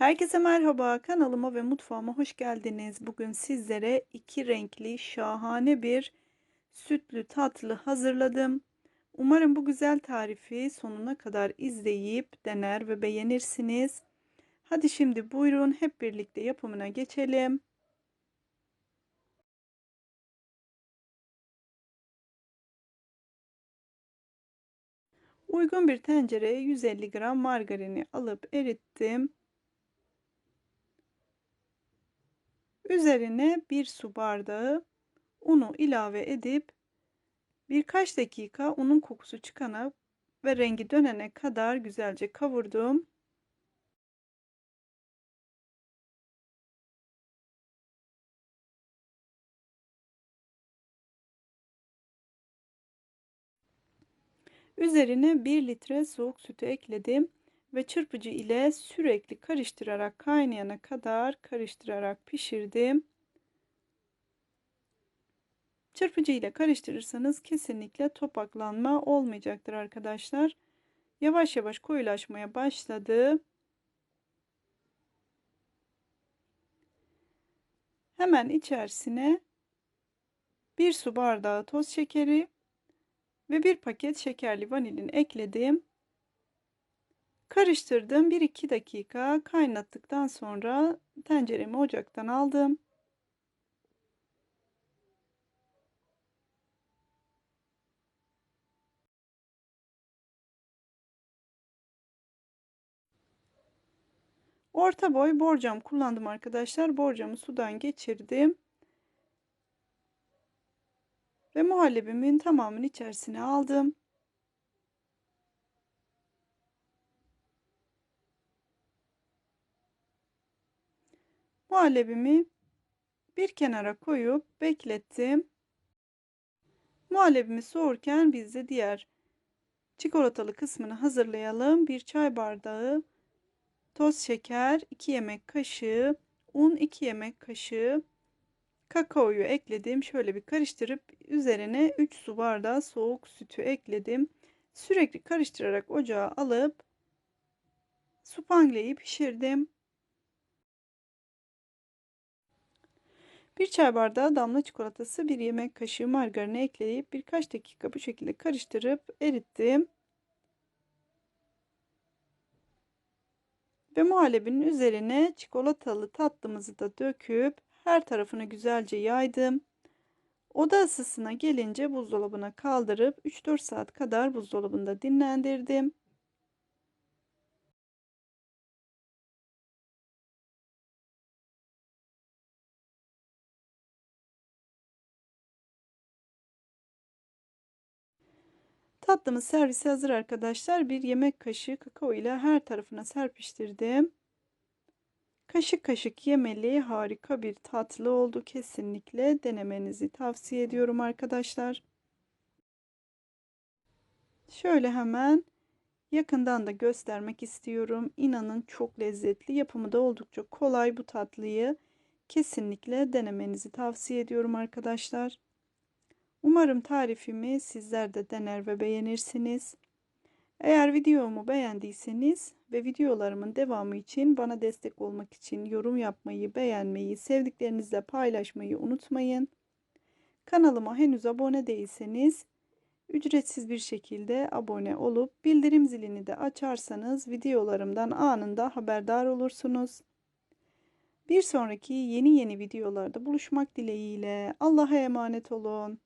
Herkese merhaba, kanalıma ve mutfağıma hoş geldiniz. Bugün sizlere iki renkli şahane bir sütlü tatlı hazırladım. Umarım bu güzel tarifi sonuna kadar izleyip dener ve beğenirsiniz. Hadi şimdi buyurun hep birlikte yapımına geçelim. Uygun bir tencereye 150 gram margarini alıp erittim. Üzerine bir su bardağı unu ilave edip birkaç dakika unun kokusu çıkana ve rengi dönene kadar güzelce kavurdum. Üzerine 1 litre soğuk sütü ekledim ve çırpıcı ile sürekli karıştırarak kaynayana kadar karıştırarak pişirdim. Çırpıcı ile karıştırırsanız kesinlikle topaklanma olmayacaktır arkadaşlar. Yavaş yavaş koyulaşmaya başladı. Hemen içerisine bir su bardağı toz şekeri ve bir paket şekerli vanilin ekledim. Karıştırdım. 1-2 dakika kaynattıktan sonra tenceremi ocaktan aldım. Orta boy borcam kullandım arkadaşlar. Borcamı sudan geçirdim. Ve muhallebimin tamamını içerisine aldım. Muhallebimi bir kenara koyup beklettim. Muhallebimi soğurken biz de diğer çikolatalı kısmını hazırlayalım. Bir çay bardağı toz şeker, 2 yemek kaşığı, un 2 yemek kaşığı, kakaoyu ekledim. Şöyle bir karıştırıp üzerine 3 su bardağı soğuk sütü ekledim. Sürekli karıştırarak ocağa alıp supangleyi pişirdim. Bir çay bardağı damla çikolatası, bir yemek kaşığı margarini ekleyip birkaç dakika bu şekilde karıştırıp erittim. Ve muhallebinin üzerine çikolatalı tatlımızı da döküp her tarafını güzelce yaydım. Oda ısısına gelince buzdolabına kaldırıp 3-4 saat kadar buzdolabında dinlendirdim. Tatlımız servise hazır arkadaşlar. Bir yemek kaşığı kakao ile her tarafına serpiştirdim. Kaşık kaşık yemeli harika bir tatlı oldu. Kesinlikle denemenizi tavsiye ediyorum arkadaşlar. Şöyle hemen yakından da göstermek istiyorum. İnanın çok lezzetli. Yapımı da oldukça kolay bu tatlıyı. Kesinlikle denemenizi tavsiye ediyorum arkadaşlar. Umarım tarifimi sizler de dener ve beğenirsiniz. Eğer videomu beğendiyseniz ve videolarımın devamı için bana destek olmak için yorum yapmayı, beğenmeyi, sevdiklerinizle paylaşmayı unutmayın. Kanalıma henüz abone değilseniz ücretsiz bir şekilde abone olup bildirim zilini de açarsanız videolarımdan anında haberdar olursunuz. Bir sonraki yeni yeni videolarda buluşmak dileğiyle Allah'a emanet olun.